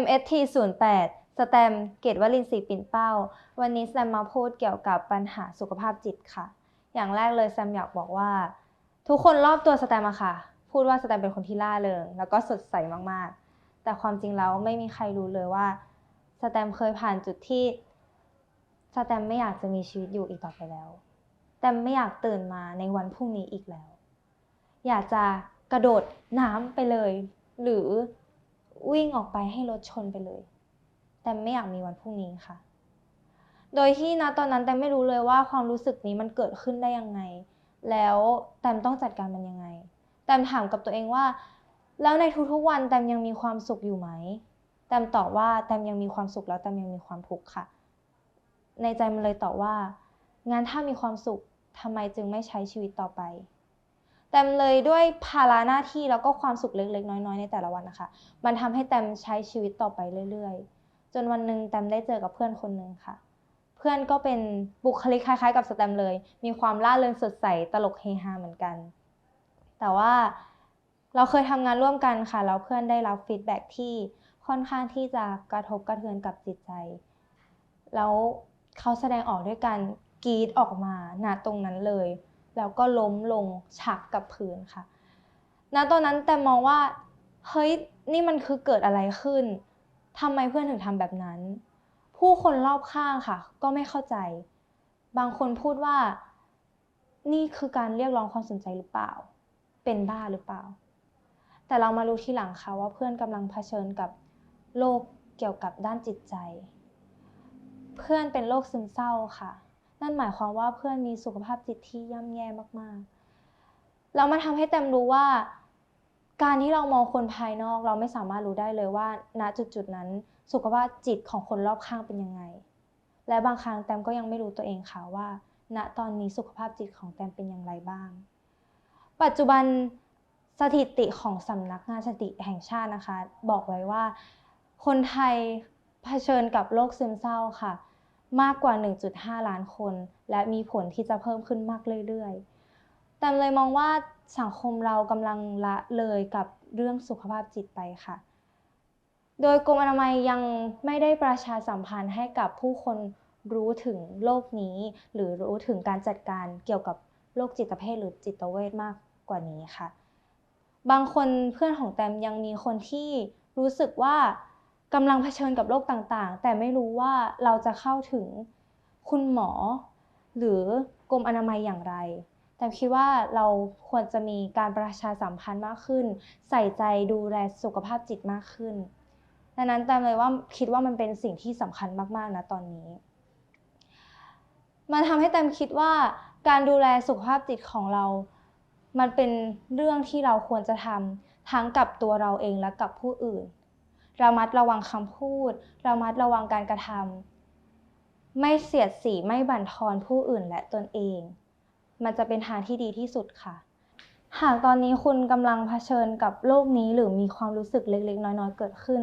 MST 08สแตมเกตวลินทรีปิ่นเป้า วันนี้แซมมาพูดเกี่ยวกับปัญหาสุขภาพจิตค่ะ อย่างแรกเลยแซมอยากบอกว่า ทุกคนรอบตัวสแตมอะค่ะ พูดว่าสแตมเป็นคนที่ล่าเริงแล้วก็สดใสมากๆ แต่ความจริงแล้วไม่มีใครรู้เลยว่าสแตมเคยผ่านจุดที่สแตมไม่อยากจะมีชีวิตอยู่อีกต่อไปแล้ว แต่ไม่อยากตื่นมาในวันพรุ่งนี้อีกแล้ว อยากจะกระโดดน้ำไปเลย หรือ วิ่งออกไปให้รถชนไปเลย แต่ไม่อยากมีวันพรุ่งนี้ค่ะ โดยที่นะตอนนั้นแต่ไม่รู้เลยว่าความรู้สึกนี้มันเกิดขึ้นได้ยังไง แล้วแตมต้องจัดการมันยังไง แตมถามกับตัวเองว่า แล้วในทุกๆวันแตมยังมีความสุขอยู่ไหม แตมตอบว่าแตมยังมีความสุขแล้วแตมยังมีความทุกข์ค่ะ ในใจมันเลยตอบว่างั้นถ้ามีความสุขทำไมจึงไม่ใช้ชีวิตต่อไป แตมเลยด้วยภาระหน้าที่แล้วก็ความสุขเล็กๆ น้อยๆ ในแต่ละวันนะคะ มันทำให้แตมใช้ชีวิตต่อไปเรื่อยๆ จนวันหนึ่งแตมได้เจอกับเพื่อนคนหนึ่งค่ะ เพื่อนก็เป็นบุคลิกคล้ายๆ กับสแตมเลย มีความร่าเริงสดใสตลกเฮฮาเหมือนกัน แต่ว่าเราเคยทำงานร่วมกันค่ะแล้วเพื่อนได้รับฟีดแบ็กที่ค่อนข้างที่จะกระทบกระเทือนกับจิตใจ แล้วเขาแสดงออกด้วยการกรีดออกมาณตรงนั้นเลย แล้วก็ล้มลงฉักกับพื้นค่ะณตอนนั้นแต่มองว่าเฮ้ยนี่มันคือเกิดอะไรขึ้นทำไมเพื่อนถึงทำแบบนั้น ผู้คนรอบข้างค่ะ ก็ไม่เข้าใจ บางคนพูดว่า นี่คือการเรียกร้องความสนใจหรือเปล่า เป็นบ้าหรือเปล่า แต่เรามารู้ทีหลังค่ะว่าเพื่อนกำลังเผชิญกับโรคเกี่ยวกับด้านจิตใจ เพื่อนเป็นโรคซึมเศร้าค่ะ นั่นหมายความว่าเพื่อนมีสุขภาพจิตที่ย่ำแย่มากๆ แล้วมันทำให้แตมรู้ว่า การที่เรามองคนภายนอกเราไม่สามารถรู้ได้เลยว่า ณจุดๆนั้น สุขภาพจิตของคนรอบข้างเป็นยังไง และบางครั้งแตมก็ยังไม่รู้ตัวเองค่ะว่า ณตอนนี้สุขภาพจิตของแตมเป็นอย่างไรบ้าง ปัจจุบันสถิติของสำนักงานสถิติแห่งชาตินะคะ บอกไว้ว่า คนไทยเผชิญกับโรคซึมเศร้าค่ะ มากกว่า 1.5 ล้านคน และมีผลที่จะเพิ่มขึ้นมากเรื่อยๆ แต่เลยมองว่าสังคมเรากำลังละเลยกับเรื่องสุขภาพจิตไปค่ะ โดยกรมอนามัยยังไม่ได้ประชาสัมพันธ์ให้กับผู้คนรู้ถึงโรคนี้ หรือรู้ถึงการจัดการเกี่ยวกับโรคจิตเภทหรือจิตเวชมากกว่านี้ค่ะ บางคนเพื่อนของแตมยังมีคนที่รู้สึกว่า กำลังเผชิญกับโรคต่างๆ แต่ไม่รู้ว่าเราจะเข้าถึงคุณหมอ หรือกรมอนามัยอย่างไร แต่คิดว่าเราควรจะมีการประชาสัมพันธ์มากขึ้น ใส่ใจดูแลสุขภาพจิตมากขึ้นดังนั้นแตมเลยว่าคิดว่ามันเป็นสิ่งที่สำคัญมากๆนะตอนนี้ มันทำให้แตมคิดว่าการดูแลสุขภาพจิตของเรา มันเป็นเรื่องที่เราควรจะทำทั้งกับตัวเราเองและกับผู้อื่น ระมัดระวังคำพูด ระมัดระวังการกระทำไม่เสียดสีไม่บั่นทอนผู้อื่นและตนเอง มันจะเป็นทางที่ดีที่สุดค่ะ หากตอนนี้คุณกำลังเผชิญกับโรคนี้หรือมีความรู้สึกเล็กๆ น้อยๆ เกิดขึ้น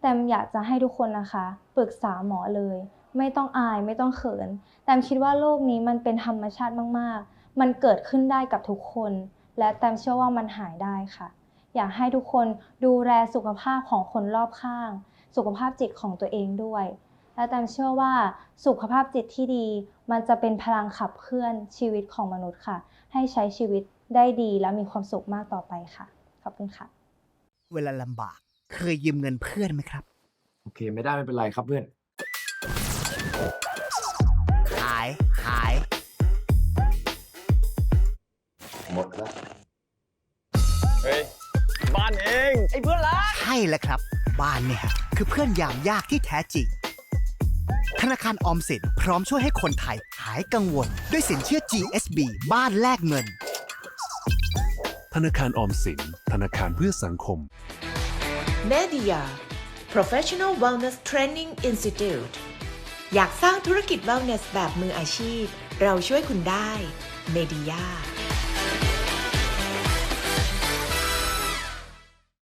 แต่อยากจะให้ทุกคนนะคะปรึกษาหมอเลย ไม่ต้องอายไม่ต้องเขิน แต่คิดว่าโรคนี้มันเป็นธรรมชาติมากๆ มันเกิดขึ้นได้กับทุกคน และแตมเชื่อว่ามันหายได้ค่ะ อยากให้ทุกคนดูแลสุขภาพของคนรอบข้าง สุขภาพจิตของตัวเองด้วย และแตมเชื่อว่าสุขภาพจิตที่ดี มันจะเป็นพลังขับเคลื่อนชีวิตของมนุษย์ค่ะ ให้ใช้ชีวิตได้ดีและมีความสุขมากต่อไปค่ะ ขอบคุณค่ะ เวลาลำบาก เคยยืมเงินเพื่อนไหมครับ โอเค ไม่ได้ไม่เป็นไรครับเพื่อน ไอ้เพื่อนรัก ใช่แล้วครับ บ้านเนี่ยคือเพื่อนยามยากที่แท้จริง ธนาคารออมสินพร้อมช่วยให้คนไทยหายกังวล ด้วยสินเชื่อ GSB บ้านแลกเงิน ธนาคารออมสิน ธนาคารเพื่อสังคม Media Professional Wellness Training Institute อยากสร้างธุรกิจ Wellness แบบมืออาชีพ เราช่วยคุณได้ Media